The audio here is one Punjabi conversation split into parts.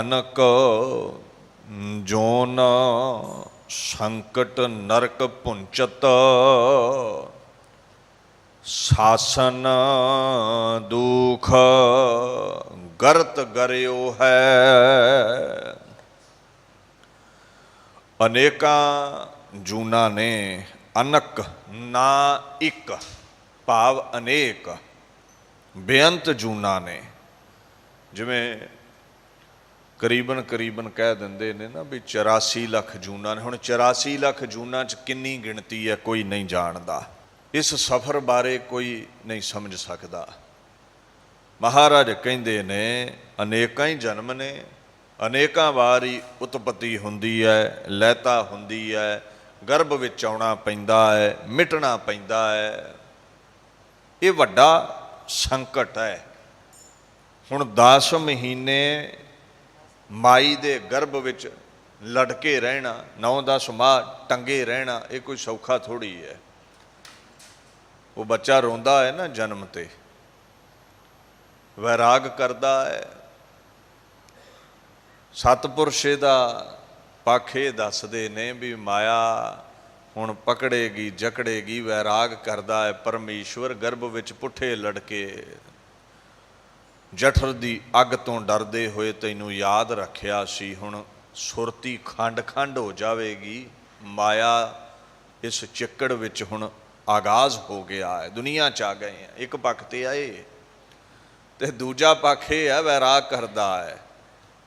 ਅਨਕ ਜੋਨ ਸੰਕਟ ਨਰਕ ਪੁੰਚਤ ਸਾਸਨ ਦੁਖ ਗਰਤ ਗਰਿਓ ਹੈ। ਅਨੇਕਾਂ ਜੂਨਾ ਨੇ ਅਨਕ ਨਾ ਇੱਕ, ਭਾਵ ਅਨੇਕ ਬੇਅੰਤ ਜੂਨਾ ਨੇ। ਜਿਵੇਂ ਕਰੀਬਨ ਕਰੀਬਨ ਕਹਿ ਦਿੰਦੇ ਨੇ ਨਾ ਵੀ 84 ਲੱਖ ਜੂਨਾਂ ਨੇ। ਹੁਣ 84 ਲੱਖ ਜੂਨਾਂ ਚ ਕਿੰਨੀ ਗਿਣਤੀ ਹੈ ਕੋਈ ਨਹੀਂ ਜਾਣਦਾ। ਇਸ ਸਫ਼ਰ ਬਾਰੇ ਕੋਈ ਨਹੀਂ ਸਮਝ ਸਕਦਾ। ਮਹਾਰਾਜ ਕਹਿੰਦੇ ਨੇ, ਅਨੇਕਾਂ ਹੀ ਜਨਮ ਨੇ, ਅਨੇਕਾਂ ਵਾਰੀ ਉਤਪਤੀ ਹੁੰਦੀ ਹੈ, ਲੈਤਾ ਹੁੰਦੀ ਹੈ, ਗਰਭ ਵਿੱਚ ਆਉਣਾ ਪੈਂਦਾ ਹੈ, ਮਿਟਣਾ ਪੈਂਦਾ ਹੈ। ਇਹ ਵੱਡਾ ਸੰਕਟ ਹੈ। ਹੁਣ 10 ਮਹੀਨੇ ਮਾਈ ਦੇ ਗਰਭ ਵਿੱਚ ਲੜਕੇ ਰਹਿਣਾ 9-10 ਮਾਹ ਟੰਗੇ ਰਹਿਣਾ, ਇਹ ਕੋਈ ਸੌਖਾ ਥੋੜੀ ਹੈ। ਉਹ ਬੱਚਾ ਰੋਂਦਾ ਹੈ ਨਾ ਜਨਮ ਤੇ। ਵੈਰਾਗ ਕਰਦਾ ਹੈ। ਸਤਪੁਰਸ਼ੇ ਦਾ ਪਾਖੇ ਦੱਸਦੇ ਨੇ ਵੀ ਮਾਇਆ ਹੁਣ ਪਕੜੇਗੀ, ਜਕੜੇਗੀ, ਵੈਰਾਗ ਕਰਦਾ ਹੈ। ਪਰਮੇਸ਼ਵਰ ਗਰਭ ਵਿੱਚ ਪੁੱਠੇ ਲੜਕੇ ਜਠਰ ਦੀ ਅੱਗ ਤੋਂ ਡਰਦੇ ਹੋਏ ਤੈਨੂੰ ਯਾਦ ਰੱਖਿਆ ਸੀ, ਹੁਣ ਸੁਰਤੀ ਖੰਡ ਖੰਡ ਹੋ ਜਾਵੇਗੀ, ਮਾਇਆ ਇਸ ਚਿੱਕੜ ਵਿੱਚ ਹੁਣ ਆਗਾਜ਼ ਹੋ ਗਿਆ ਹੈ, ਦੁਨੀਆ ਚ ਆ ਗਏ ਆ, ਇੱਕ ਪੱਖ ਤੇ ਆਏ ਤੇ ਦੂਜਾ ਪੱਖ ਇਹ ਹੈ ਵੈਰਾਗ ਕਰਦਾ ਹੈ,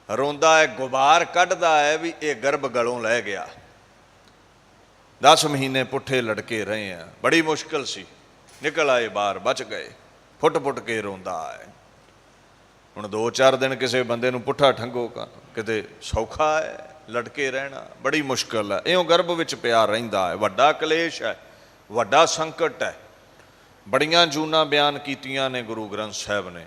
ਰੋਂਦਾ ਹੈ, ਗੁਬਾਰ ਕੱਢਦਾ ਹੈ ਵੀ ਇਹ ਗਰਭ ਗਲੋਂ ਲੈ ਗਿਆ। 10 ਮਹੀਨੇ ਪੁੱਠੇ ਲੜਕੇ ਰਹੇ ਆ, ਬੜੀ ਮੁਸ਼ਕਲ ਸੀ, ਨਿਕਲ ਆਏ ਬਾਹਰ, ਬਚ ਗਏ ਫੁੱਟ ਫੁੱਟ ਕੇ ਰੋਂਦਾ ਹੈ। ਹੁਣ 2-4 ਦਿਨ ਕਿਸੇ ਬੰਦੇ ਨੂੰ ਪੁੱਠਾ ਠੰਗੋ ਕਾ ਕਿਤੇ ਸੌਖਾ ਹੈ, ਲਟਕੇ ਰਹਿਣਾ, ਬੜੀ ਮੁਸ਼ਕਲ ਹੈ। ਇਉਂ ਗਰਭ ਵਿੱਚ ਪਿਆਰ ਰਹਿੰਦਾ ਹੈ। ਵੱਡਾ ਕਲੇਸ਼ ਹੈ, ਵੱਡਾ ਸੰਕਟ ਹੈ। ਬੜੀਆਂ ਜੂਨਾ ਬਿਆਨ ਕੀਤੀਆਂ ਨੇ ਗੁਰੂ ਗ੍ਰੰਥ ਸਾਹਿਬ ਨੇ।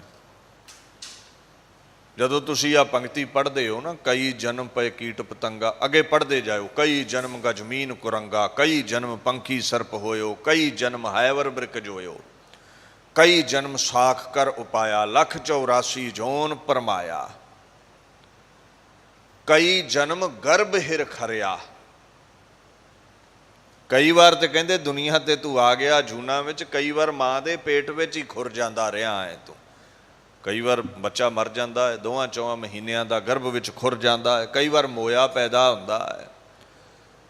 ਜਦੋਂ ਤੁਸੀਂ ਆ ਪੰਕਤੀ ਪੜ੍ਹਦੇ ਹੋ ਨਾ, ਕਈ ਜਨਮ ਪਏ ਕੀਟ ਪਤੰਗਾ, ਅੱਗੇ ਪੜ੍ਹਦੇ ਜਾਓ ਕਈ ਜਨਮ ਗਜਮੀਨ ਕੁਰੰਗਾ, ਕਈ ਜਨਮ ਪੰਖੀ ਸਰਪ ਹੋਇਓ, ਕਈ ਜਨਮ ਹਾਇਵਰ ਬ੍ਰਿਕਜ ਹੋਇਓ। ਕਈ ਜਨਮ ਸਾਖ ਕਰ ਉਪਾਇਆ, ਲੱਖ 84 ਜੋਨ ਪਰਮਾਇਆ। ਕਈ ਜਨਮ ਗਰਭ ਹਿਰ ਖਰਿਆ। ਕਈ ਵਾਰ ਤੇ ਕਹਿੰਦੇ ਦੁਨੀਆ ਤੇ ਤੂੰ ਆ ਗਿਆ ਜੂਨਾ ਵਿੱਚ, ਕਈ ਵਾਰ ਮਾਂ ਦੇ ਪੇਟ ਵਿੱਚ ਹੀ ਖੁਰ ਜਾਂਦਾ ਰਿਹਾ ਹੈ ਤੂੰ। ਕਈ ਵਾਰ ਬੱਚਾ ਮਰ ਜਾਂਦਾ ਹੈ ਦੋਹਾਂ ਚੌਹਾਂ ਮਹੀਨਿਆਂ ਦਾ ਗਰਭ ਵਿੱਚ ਖੁਰ ਜਾਂਦਾ ਹੈ ਕਈ ਵਾਰ ਮੋਇਆ ਪੈਦਾ ਹੁੰਦਾ ਹੈ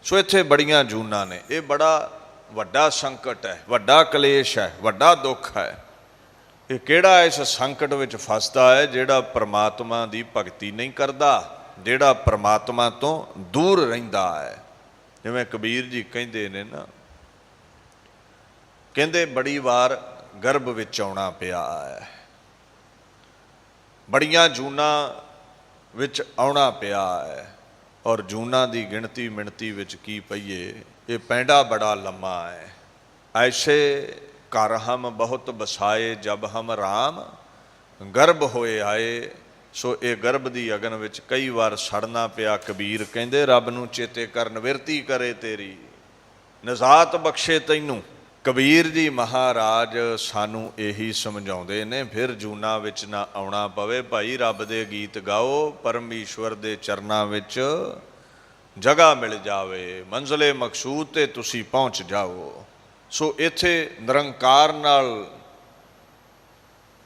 ਸੋ ਇੱਥੇ ਬੜੀਆਂ ਜੂਨਾਂ ਨੇ, ਇਹ ਬੜਾ ਵੱਡਾ ਸੰਕਟ ਹੈ, ਵੱਡਾ ਕਲੇਸ਼ ਹੈ, ਵੱਡਾ ਦੁੱਖ ਹੈ। ਇਹ ਕਿਹੜਾ ਇਸ ਸੰਕਟ ਵਿੱਚ ਫਸਦਾ ਹੈ ਜਿਹੜਾ ਪ੍ਰਮਾਤਮਾ ਦੀ ਭਗਤੀ ਨਹੀਂ ਕਰਦਾ, ਜਿਹੜਾ ਪ੍ਰਮਾਤਮਾ ਤੋਂ ਦੂਰ ਰਹਿੰਦਾ ਹੈ? ਜਿਵੇਂ ਕਬੀਰ ਜੀ ਕਹਿੰਦੇ ਨੇ ਨਾ, ਕਹਿੰਦੇ ਬੜੀ ਵਾਰ ਗਰਭ ਵਿੱਚ ਆਉਣਾ ਪਿਆ ਹੈ। ਬੜੀਆਂ ਜੂਨਾ ਵਿੱਚ ਆਉਣਾ ਪਿਆ ਹੈ। ਔਰ ਜੂਨਾ ਦੀ ਗਿਣਤੀ ਮਿਣਤੀ ਵਿੱਚ ਕੀ ਪਈਏ? ਇਹ ਪੈਂਡਾ ਬੜਾ ਲੰਮਾ ਹੈ। ਐਸੇ ਘਰ ਹਮ ਬਹੁਤ ਬਸਾਏ ਜਬ ਹਮ ਰਾਮ, ਗਰਭ ਹੋਏ ਆਏ, ਸੋ ਇਹ ਗਰਭ ਦੀ ਅਗਨ ਵਿੱਚ ਕਈ ਵਾਰ ਸੜਨਾ ਪਿਆ ਕਬੀਰ, ਕਹਿੰਦੇ, ਰੱਬ ਨੂੰ ਚੇਤੇ ਕਰਨ ਵਿਰਤੀ ਕਰੇ ਤੇਰੀ। ਨਜ਼ਾਤ ਬਖਸ਼ੇ ਤੈਨੂੰ। ਕਬੀਰ ਜੀ ਮਹਾਰਾਜ ਸਾਨੂੰ ਇਹੀ ਸਮਝਾਉਂਦੇ ਨੇ, ਫਿਰ ਜੂਨਾ ਵਿੱਚ ਨਾ ਆਉਣਾ ਪਵੇ। ਭਾਈ ਰੱਬ ਦੇ ਗੀਤ ਗਾਓ, ਪਰਮੇਸ਼ਵਰ ਦੇ ਚਰਨਾਂ ਵਿੱਚ ਜਗ੍ਹਾ ਮਿਲ ਜਾਵੇ, ਮੰਜ਼ਲੇ ਮਕਸੂਦ ਤੇ ਤੁਸੀਂ ਪਹੁੰਚ ਜਾਓ। ਸੋ ਇੱਥੇ ਨਿਰੰਕਾਰ ਨਾਲ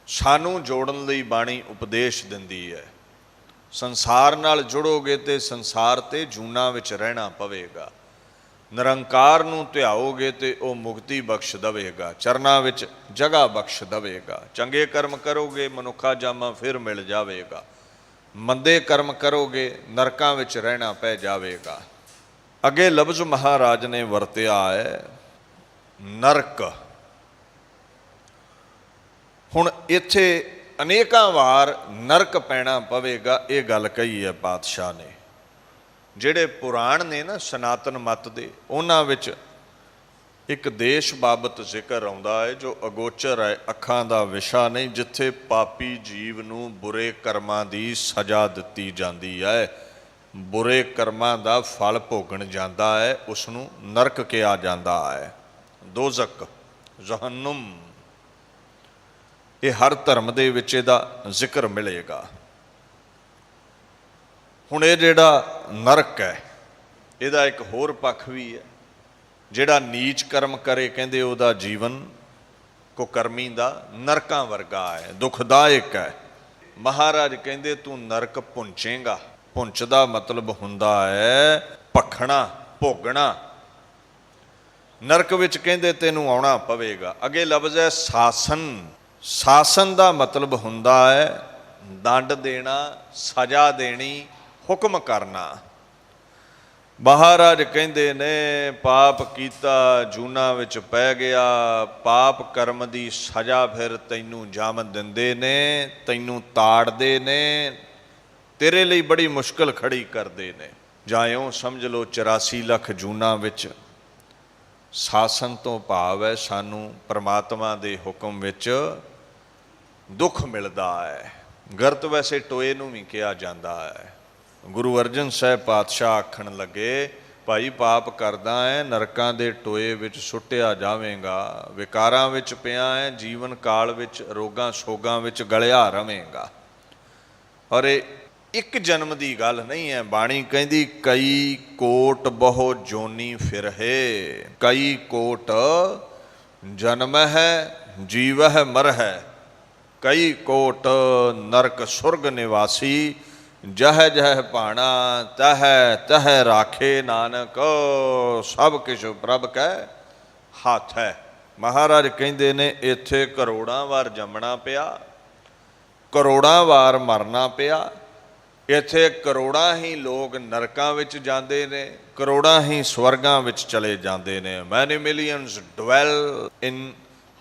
ਸਾਨੂੰ ਜੋੜਨ ਲਈ ਬਾਣੀ ਉਪਦੇਸ਼ ਦਿੰਦੀ ਹੈ। ਸੰਸਾਰ ਨਾਲ ਜੁੜੋਗੇ ਤੇ ਸੰਸਾਰ ਤੇ ਜੂਨਾ ਵਿੱਚ ਰਹਿਣਾ ਪਵੇਗਾ। ਨਿਰੰਕਾਰ ਨੂੰ ਧਿਆਓਗੇ ਤੇ ਉਹ ਮੁਕਤੀ ਬਖਸ਼ ਦਵੇਗਾ। ਚਰਨਾਂ ਵਿੱਚ ਜਗ੍ਹਾ ਬਖਸ਼ ਦਵੇਗਾ। ਚੰਗੇ ਕਰਮ ਕਰੋਗੇ, ਮਨੁੱਖਾ ਜਾਮਾ ਫਿਰ ਮਿਲ ਜਾਵੇਗਾ। ਮੰਦੇ ਕਰਮ ਕਰੋਗੇ, ਨਰਕਾਂ ਵਿੱਚ ਰਹਿਣਾ ਪੈ ਜਾਵੇਗਾ। ਅੱਗੇ ਲਫ਼ਜ਼ ਮਹਾਰਾਜ ਨੇ ਵਰਤਿਆ ਹੈ, ਨਰਕ। ਹੁਣ ਇੱਥੇ ਅਨੇਕਾਂ ਵਾਰ ਨਰਕ ਪੈਣਾ ਪਵੇਗਾ, ਇਹ ਗੱਲ ਕਹੀ ਹੈ ਪਾਤਸ਼ਾਹ ਨੇ। ਜਿਹੜੇ ਪੁਰਾਣ ਨੇ ਨਾ, ਸਨਾਤਨ ਮਤ ਦੇ, ਉਹਨਾਂ ਵਿੱਚ ਇੱਕ ਦੇਸ਼ ਬਾਬਤ ਜ਼ਿਕਰ ਆਉਂਦਾ ਹੈ, ਜੋ ਅਗੋਚਰ ਹੈ, ਅੱਖਾਂ ਦਾ ਵਿਸ਼ਾ ਨਹੀਂ, ਜਿੱਥੇ ਪਾਪੀ ਜੀਵ ਨੂੰ ਬੁਰੇ ਕਰਮਾਂ ਦੀ ਸਜ਼ਾ ਦਿੱਤੀ ਜਾਂਦੀ ਹੈ। ਬੁਰੇ ਕਰਮਾਂ ਦਾ ਫਲ ਭੋਗਣ ਜਾਂਦਾ ਹੈ ਉਸ ਨੂੰ ਨਰਕ ਕਿਹਾ ਜਾਂਦਾ ਹੈ। ਦੋਜ਼ਕ, ਜਹੰਨਮ। ਇਹ ਹਰ ਧਰਮ ਦੇ ਵਿੱਚ ਇਹਦਾ ਜ਼ਿਕਰ ਮਿਲੇਗਾ। ਹੁਣ ਇਹ ਜਿਹੜਾ ਨਰਕ ਹੈ, ਇਹਦਾ ਇੱਕ ਹੋਰ ਪੱਖ ਵੀ ਹੈ। ਜਿਹੜਾ ਨੀਚ ਕਰਮ ਕਰੇ, ਕਹਿੰਦੇ ਉਹਦਾ ਜੀਵਨ ਕੁਕਰਮੀ ਦਾ ਨਰਕਾਂ ਵਰਗਾ ਹੈ, ਦੁਖਦਾਇਕ ਹੈ। ਮਹਾਰਾਜ ਕਹਿੰਦੇ, ਤੂੰ ਨਰਕ ਪੁੰਚੇਗਾ ਪੁੰਚ ਦਾ ਮਤਲਬ ਹੁੰਦਾ ਹੈ ਭਖਣਾ, ਭੋਗਣਾ। ਨਰਕ ਵਿੱਚ ਕਹਿੰਦੇ, ਤੈਨੂੰ ਆਉਣਾ ਪਵੇਗਾ। ਅੱਗੇ ਲਫ਼ਜ਼ ਹੈ ਸਾਸਨ। ਸਾਸਨ ਦਾ ਮਤਲਬ ਹੁੰਦਾ ਹੈ ਦੰਡ ਦੇਣਾ, ਸਜ਼ਾ ਦੇਣੀ, ਹੁਕਮ ਕਰਨਾ। ਮਹਾਰਾਜ ਕਹਿੰਦੇ ਨੇ, ਪਾਪ ਕੀਤਾ, ਜੂਨਾ ਵਿੱਚ ਪੈ ਗਿਆ, ਪਾਪ ਕਰਮ ਦੀ ਸਜ਼ਾ ਫਿਰ ਤੈਨੂੰ ਜਮ ਦਿੰਦੇ ਨੇ, ਤੈਨੂੰ ਤਾੜਦੇ ਨੇ, ਤੇਰੇ ਲਈ ਬੜੀ ਮੁਸ਼ਕਲ ਖੜੀ ਕਰਦੇ ਨੇ। ਜਾਂ ਇਉਂ ਸਮਝ ਲਓ 84 ਲੱਖ ਜੂਨਾ ਵਿੱਚ ਸਾਸਨ ਤੋਂ ਭਾਵ ਹੈ, ਸਾਨੂੰ ਪ੍ਰਮਾਤਮਾ ਦੇ ਹੁਕਮ ਵਿੱਚ ਦੁੱਖ ਮਿਲਦਾ ਹੈ। ਗਰਤ ਵੈਸੇ ਟੋਏ ਨੂੰ ਵੀ ਕਿਹਾ ਜਾਂਦਾ ਹੈ। ਗੁਰੂ ਅਰਜਨ ਸਾਹਿਬ ਪਾਤਸ਼ਾਹ ਆਖਣ ਲੱਗੇ, ਭਾਈ, ਪਾਪ ਕਰਦਾ ਹੈ ਨਰਕਾਂ ਦੇ ਟੋਏ ਵਿੱਚ ਸੁੱਟਿਆ ਜਾਵੇਂਗਾ, ਵਿਕਾਰਾਂ ਵਿੱਚ ਪਿਆ ਹੈ ਜੀਵਨ ਕਾਲ ਵਿੱਚ, ਰੋਗਾਂ ਸੋਗਾਂ ਵਿੱਚ ਗਲਿਆ ਰਵੇਂਗਾ। ਔਰ ਇਹ ਇੱਕ ਜਨਮ ਦੀ ਗੱਲ ਨਹੀਂ ਹੈ ਬਾਣੀ ਕਹਿੰਦੀ, ਕਈ ਕੋਟ ਬਹੁ ਜੋਨੀ ਫਿਰਹਿ, ਕਈ ਕੋਟ ਜਨਮ ਹੈ ਜੀਵ ਹੈ ਮਰ ਹੈ ਕਈ ਕੋਟ ਨਰਕ ਸੁਰਗ ਨਿਵਾਸੀ ਜਹ ਜਹ ਭਾਣਾ, ਤਹ ਤਹ ਰਾਖੇ ਨਾਨਕ, ਸਭ ਕਿਛ ਪ੍ਰਭ ਕੈ ਹੱਥ ਹੈ। ਮਹਾਰਾਜ ਕਹਿੰਦੇ ਨੇ, ਇੱਥੇ ਕਰੋੜਾਂ ਵਾਰ ਜੰਮਣਾ ਪਿਆ, ਕਰੋੜਾਂ ਵਾਰ ਮਰਨਾ ਪਿਆ, ਇੱਥੇ ਕਰੋੜਾਂ ਹੀ ਲੋਕ ਨਰਕਾਂ ਵਿੱਚ ਜਾਂਦੇ ਨੇ, ਕਰੋੜਾਂ ਹੀ ਸਵਰਗਾਂ ਵਿੱਚ ਚਲੇ ਜਾਂਦੇ ਨੇ। Many millions dwell in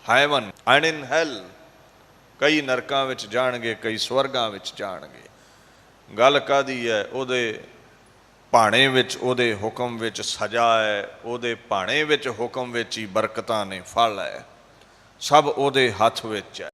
heaven and in hell ਕਈ ਨਰਕਾਂ ਵਿੱਚ ਜਾਣਗੇ, ਕਈ ਸਵਰਗਾਂ ਵਿੱਚ ਜਾਣਗੇ। ਗੱਲ ਕਾਦੀ ਹੈ? ਉਹਦੇ ਭਾਣੇ ਵਿੱਚ, ਉਹਦੇ ਹੁਕਮ ਵਿੱਚ ਸਜ਼ਾ ਹੈ। ਉਹਦੇ ਭਾਣੇ ਵਿੱਚ, ਹੁਕਮ ਵਿੱਚ ਹੀ ਬਰਕਤਾਂ ਨੇ, ਫਲ ਹੈ। ਸਭ ਉਹਦੇ ਹੱਥ ਵਿੱਚ ਹੈ।